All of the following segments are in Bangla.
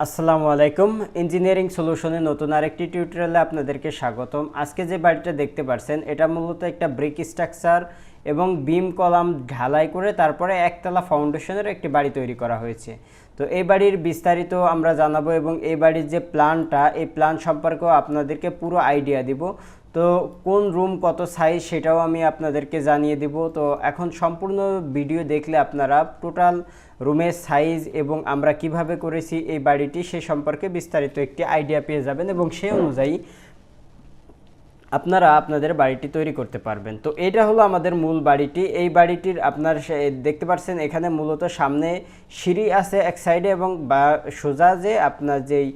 আসসালামু আলাইকুম। ইঞ্জিনিয়ারিং সলিউশনে নতুন আরেকটি টিউটোরিয়ালে আপনাদেরকে স্বাগতম। আজকে যে বাড়িটা দেখতে পাচ্ছেন এটা মূলত একটা ব্রিক স্ট্রাকচার এবং বিম কলাম ঢালাই করে তারপরে একতলা ফাউন্ডেশনের একটি বাড়ি তৈরি করা হয়েছে। তো এই বাড়ির বিস্তারিত আমরা জানাব এবং এই বাড়ির যে প্ল্যানটা এই প্ল্যান সম্পর্কেও আপনাদেরকে পুরো আইডিয়া দিব। তো কোন রুম কত সাইজ সেটাও আমি আপনাদেরকে জানিয়ে দিব। তো এখন সম্পূর্ণ ভিডিও দেখলে আপনারা টোটাল রুমের সাইজ এবং আমরা কীভাবে করেছি এই বাড়িটি সে সম্পর্কে বিস্তারিত একটি আইডিয়া পেয়ে যাবেন এবং সেই অনুযায়ী আপনারা আপনাদের বাড়িটি তৈরি করতে পারবেন। তো এটা হলো আমাদের মূল বাড়িটি। এই বাড়িটির আপনার সে- দেখতে পাচ্ছেন এখানে মূলত সামনে সিঁড়ি আছে এক সাইডে এবং বা সোজা যে আপনার যেই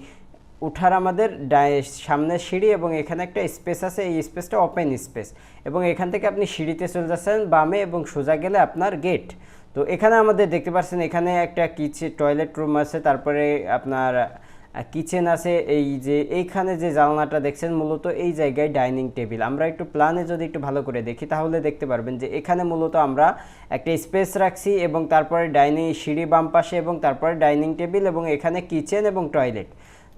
উঠার আমাদের ডায়- সামনে সিঁড়ি এবং এখানে একটা স্পেস আছে, এই স্পেসটা ওপেন স্পেস এবং এখান থেকে আপনি সিঁড়িতে চলে যাচ্ছেন, বামে এবং সোজা গেলে আপনার গেট তো এখানে আমাদের দেখতে পাচ্ছেন, এখানে একটা কিচেন টয়লেট রুম আছে, তারপরে আপনার কিচেন আছে, এই যে এইখানে যে জানলাটা দেখছেন, মূলত এই জায়গায় ডাইনিং টেবিল আমরা একটু প্ল্যানে যদি একটু ভালো করে দেখি, তাহলে দেখতে পারবেন যে এখানে মূলত আমরা একটা স্পেস রাখছি এবং তারপরে ডাইনিং সিঁড়ি বাম পাশে এবং তারপরে ডাইনিং টেবিল এবং এখানে কিচেন এবং টয়লেট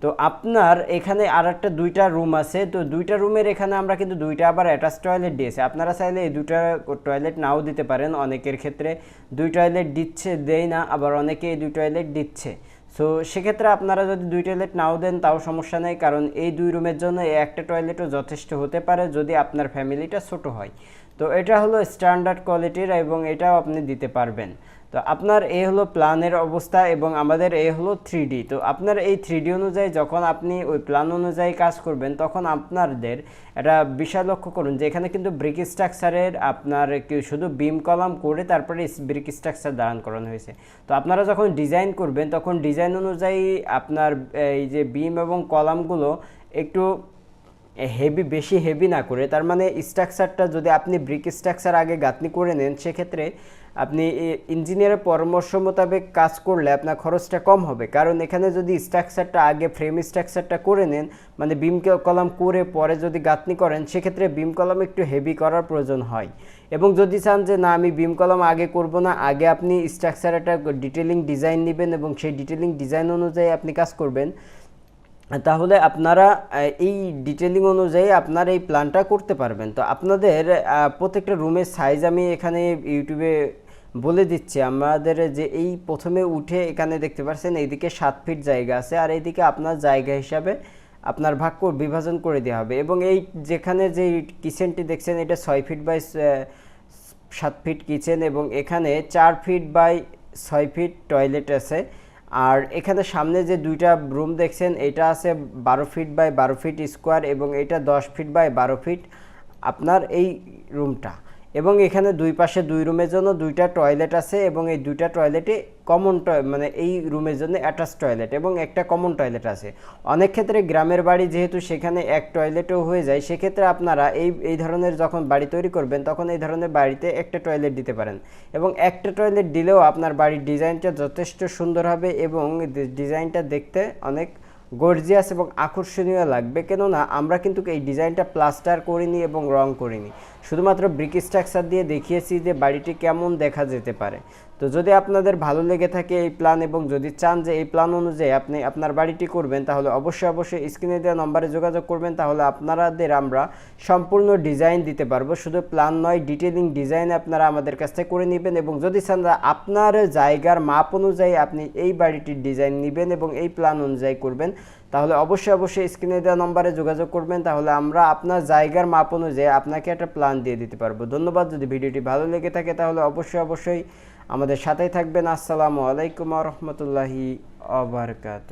তো আপনার এখানে আর একটা দুইটা রুম আছে, তো দুইটা রুমের এখানে আমরা কিন্তু দুইটা আবার অ্যাটাচ টয়লেট দিয়েছি। আপনারা চাইলে এই দুইটা টয়লেট নাও দিতে পারেন অনেকের ক্ষেত্রে। দুই টয়লেট দিচ্ছে, দেয় না, আবার অনেকে এই দুই টয়লেট দিচ্ছে। সো সেক্ষেত্রে আপনারা যদি দুই টয়লেট নাও দেন, তাও সমস্যা নেই, কারণ এই দুই রুমের জন্য একটা টয়লেটও যথেষ্ট হতে পারে যদি আপনার ফ্যামিলিটা ছোট হয়। তো এটা হলো স্ট্যান্ডার্ড কোয়ালিটির এবং এটাও আপনি দিতে পারবেন। তো আপনার এই হলো প্ল্যানের অবস্থা এবং আমাদের এই হলো থ্রি তো আপনার এই থ্রি অনুযায়ী যখন আপনি ওই প্ল্যান অনুযায়ী কাজ করবেন, তখন আপনাদের একটা বিষয় লক্ষ্য করুন যে এখানে কিন্তু ব্রিক স্ট্রাকচারের আপনার শুধু বিম কলাম করে তারপরে ব্রিক স্ট্রাকচার দাঁড়ান করানো হয়েছে। তো আপনারা যখন ডিজাইন করবেন, তখন ডিজাইন অনুযায়ী আপনার এই যে বিম এবং কলামগুলো একটু হেভি বেশি হেভি না করে, তার মানে স্ট্রাকচারটা যদি আপনি ব্রিক স্ট্রাকচার আগে গাঁথনি করে নেন, সেক্ষেত্রে আপনি ইঞ্জিনিয়ারের পরামর্শ মোতাবেক কাজ করলে আপনার খরচটা কম হবে। কারণ এখানে যদি স্ট্রাকচারটা আগে ফ্রেম স্ট্রাকচারটা করে নেন মানে বিম কলাম করে পরে যদি গাঁথনি করেন, সেক্ষেত্রে বিম কলাম একটু হেভি করার প্রয়োজন হয়। এবং যদি চান যে, না, আমি বিম কলাম আগে করব না, আগে আপনি স্ট্রাকচার একটা ডিটেলিং ডিজাইন নেবেন এবং সেই ডিটেলিং ডিজাইন অনুযায়ী আপনি কাজ করবেন তাহলে আপনারা এই ডিটেলিং অনুযায়ী আপনার এই প্ল্যানটা করতে পারবেন। তো আপনাদের প্রত্যেকটা রুমের সাইজ আমি এখানে ইউটিউবে বলে দিচ্ছি। আমাদের যে এই প্রথমে উঠে এখানে দেখতে পাচ্ছেন এইদিকে সাত ফিট জায়গা আছে আর এইদিকে আপনার জায়গা হিসাবে আপনার ভাগ বিভাজন করে দেওয়া হবে। এবং এই যেখানে যে কিচেনটি দেখছেন, এটা ছয় ফিট বাই সাত ফিট কিচেন এবং এখানে চার ফিট বাই ছয় ফিট টয়লেট আছে। আর এখানে সামনে যে দুইটা রুম দেখছেন, এটা আছে বারো ফিট বাই বারো ফিট স্কোয়ার এবং এটা দশ ফিট বাই বারো ফিট আপনার এই রুমটা এবং এখানে দুই পাশে দুই রুমের জন্য দুইটা টয়লেট আছে এবং এই দুইটা টয়লেটে কমন মানে এই রুমের জন্য অ্যাটাচ টয়লেট এবং একটা কমন টয়লেট আছে। অনেক ক্ষেত্রে গ্রামের বাড়ি যেহেতু সেখানে এক টয়লেটও হয়ে যায়, সেক্ষেত্রে আপনারা এই এই ধরনের যখন বাড়ি তৈরি করবেন, তখন এই ধরনের বাড়িতে একটা টয়লেট দিতে পারেন এবং একটা টয়লেট দিলেও আপনার বাড়ির ডিজাইনটা যথেষ্ট সুন্দর হবে এবং ডিজাইনটা দেখতে অনেক গর্জিয়াস এবং আকর্ষণীয় লাগবে। কেননা আমরা কিন্তু এই ডিজাইনটা প্লাস্টার করিনি এবং রং করিনি। শুধুমাত্র ব্রিক স্ট্রাকচার দিয়ে দেখিয়েছি যে বাড়িটি কেমন দেখা যেতে পারে। তো যদি আপনাদের ভালো লেগে থাকে এই প্ল্যান এবং যদি চান যে এই প্ল্যান অনুযায়ী আপনি আপনার বাড়িটি করবেন, তাহলে অবশ্যই অবশ্যই স্ক্রিনে দেওয়া নম্বরে যোগাযোগ করবেন, তাহলে আপনাদের আমরা সম্পূর্ণ ডিজাইন দিতে পারব। শুধু প্ল্যান নয় ডিটেলিং ডিজাইন আপনারা আমাদের কাছ থেকে করে নেবেন এবং যদি চান আপনার জায়গার মাপ অনুযায়ী আপনি এই বাড়িটির ডিজাইন নেবেন এবং এই প্ল্যান অনুযায়ী করবেন তাহলে অবশ্যই অবশ্যই স্ক্রিনে দেওয়া নম্বরে যোগাযোগ করবেন, তাহলে আমরা আপনার জায়গার মাপ অনুযায়ী আপনাকে একটা প্ল্যান দিয়ে দিতে পারব। ধন্যবাদ, যদি ভিডিওটি ভালো লেগে থাকে তাহলে অবশ্যই অবশ্যই আমাদের সাথেই থাকবেন। আসসালামু আলাইকুম রহমতুল্লাহি আবরকাত